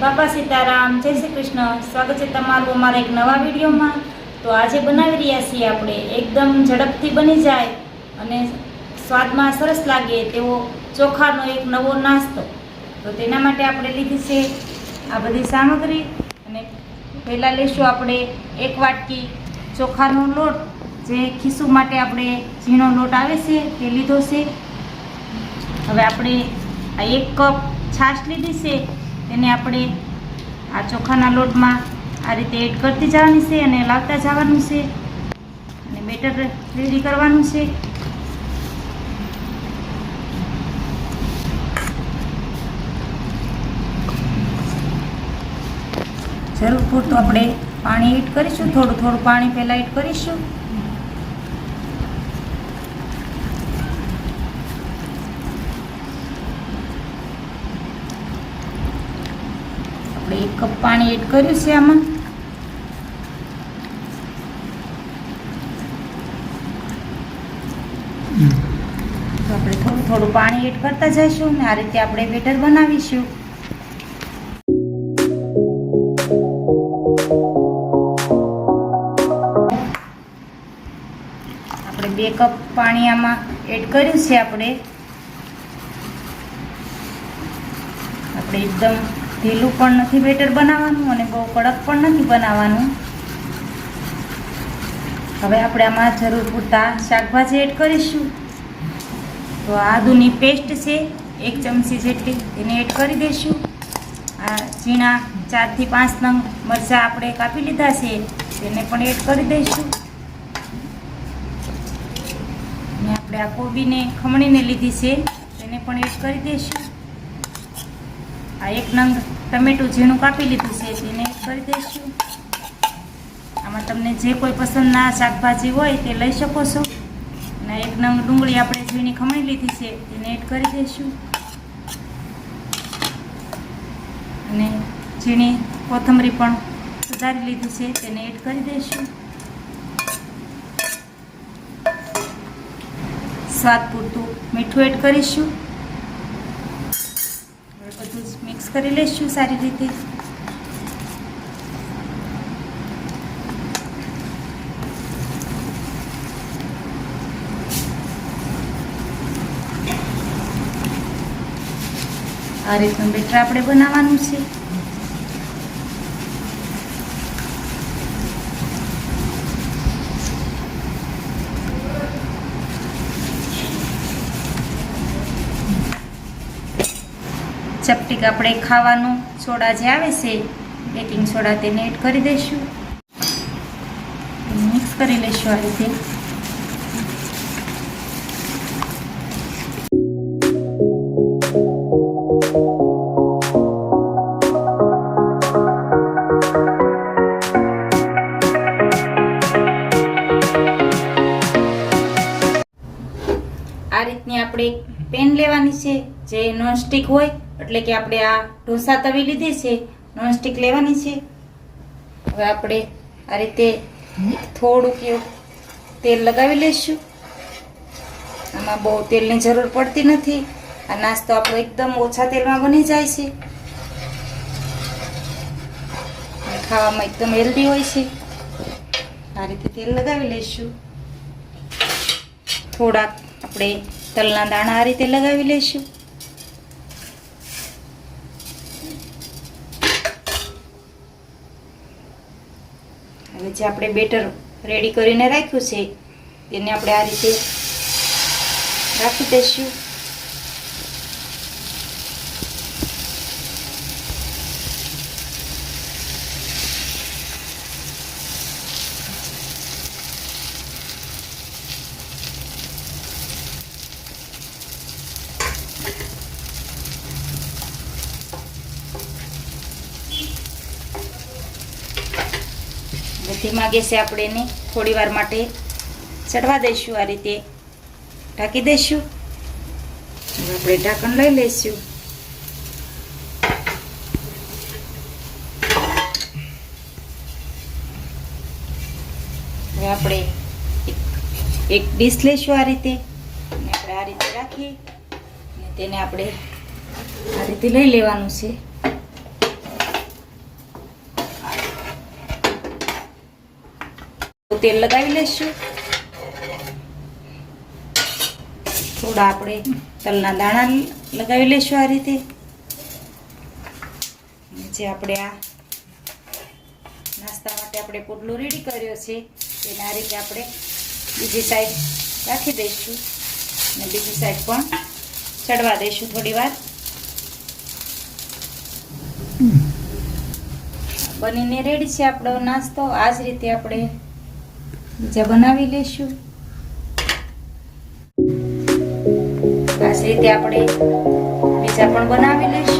બાપા સીતારામ, જય શ્રી કૃષ્ણ. સ્વાગત છે તમારું અમારા એક નવા વિડીયોમાં. તો આજે બનાવી રહ્યા છીએ આપણે. એકદમ ઝડપથી બની જાય અને સ્વાદમાં સરસ લાગે તેવો ચોખાનો એક નવો નાસ્તો. તો તેના માટે આપણે લીધી છે આ બધી સામગ્રી અને પહેલાં લેશું આપણે એક વાટકી ચોખાનો લોટ. જે ખીસું માટે આપણે ઝીણો લોટ આવે છે તે લીધો છે. હવે આપણે આ એક કપ છાશ લીધી છે. તેને આપણે આ ચોખાના લોટમાં આ રીતે એડ કરતી જવાની છે અને લાવતા જવાનું છે. અને બેટર રેડી કરવાનું છે. જરૂર પૂરતું આપણે પાણી એડ કરીશું. થોડું થોડું પાણી પહેલાં એડ કરીશું. આપણે એક કપ પાણી એડ કર્યું છે આમાં. આપણે થોડું થોડું પાણી એડ કરતા જઈશું ને આ રીતે આપણે બેટર બનાવીશું. આપણે બે કપ પાણી આમાં એડ કર્યું છે આપણે. આપણે એકદમ ઢીલું પણ નથી બેટર બનાવવાનું અને બહુ કડક પણ નથી બનાવવાનું. હવે આપણે આમાં જરૂર પૂરતા શાકભાજી એડ કરીશું. તો આદુની પેસ્ટ છે, એક ચમચી જેટલી તેને એડ કરી દઈશું. આ ઝીણા ચારથી પાંચ નંગ મરચાં આપણે કાપી લીધા છે, તેને પણ એડ કરી દઈશું. અને આપણે આ કોબીને ખમણીને લીધી છે, તેને પણ એડ કરી દઈશું. આ એક નંગ ટમેટું ઝીણું કાપી લીધું છે તેને કરી દઈશું. આમાં તમને જે કોઈ પસંદના શાકભાજી હોય તે લઈ શકો છો. અને એક નંગ ડુંગળી આપણે ઝીણી ખમણી લીધી છે તેને એડ કરી દઈશું. અને ઝીણી કોથમરી પણ સુધારી લીધી છે, તેને એડ કરી દઈશું. સ્વાદ પૂરતું મીઠું એડ કરીશું. બધું મિક્સ કરી લઈશું સારી રીતે. આ રીતનું બેટર આપણે બનાવવાનું છે. ચપટીક આપણે ખાવાનું સોડા જે આવે છે બેકિંગ સોડા તેને એડ કરી દઈશું. મિક્સ કરી લઈશું આ રીતે. આ રીતની આપણે પેન લેવાની છે, જે નોનસ્ટિક હોય એટલે કે આપણે આ ઢોસા તવી લીધી છે, નોનસ્ટિક લેવાની છે. હવે આપણે આ રીતે થોડુંક એવું તેલ લગાવી લઈશું. આમાં બહુ તેલની જરૂર પડતી નથી. આ નાસ્તો આપણો એકદમ ઓછા તેલમાં બની જાય છે. ખાવામાં એકદમ હેલ્ધી હોય છે. આ રીતે તેલ લગાવી લઈશું. થોડાક આપણે તલના દાણા આ રીતે લગાવી લઈશું. જે આપણે બેટર રેડી કરીને રાખ્યું છે તેને આપણે આ રીતે રાખી દઈશું. ધીમા ગેસે આપણે એને. થોડી વાર માટે ચડવા દઈશું આ રીતે. ઢાંકી દઈશું. આપણે ઢાંકણ લઈ લઈશું. હવે આપણે એક- ડીશ લઈશું આ રીતે. આપણે આ રીતે રાખી અને તેને આપણે આ રીતે લઈ લેવાનું છે. તેલ લગાવી લઈશું થોડા આપણે તલના દાણા લગાવી લઈશું આ રીતે. જે આપણે આ નાસ્તા માટે આપણે પોટલો રેડી કર્યો છે. તેને આ રીતે આપણે બીજી સાઈડ રાખી દઈશું અને બીજી સાઈડ પણ ચડવા દઈશું થોડી વાર. બનીને રેડી છે આપણો નાસ્તો. આ જ રીતે આપણે બીજા બનાવી લઈશું આ રીતે આપણે બીજા પણ બનાવી લઈશું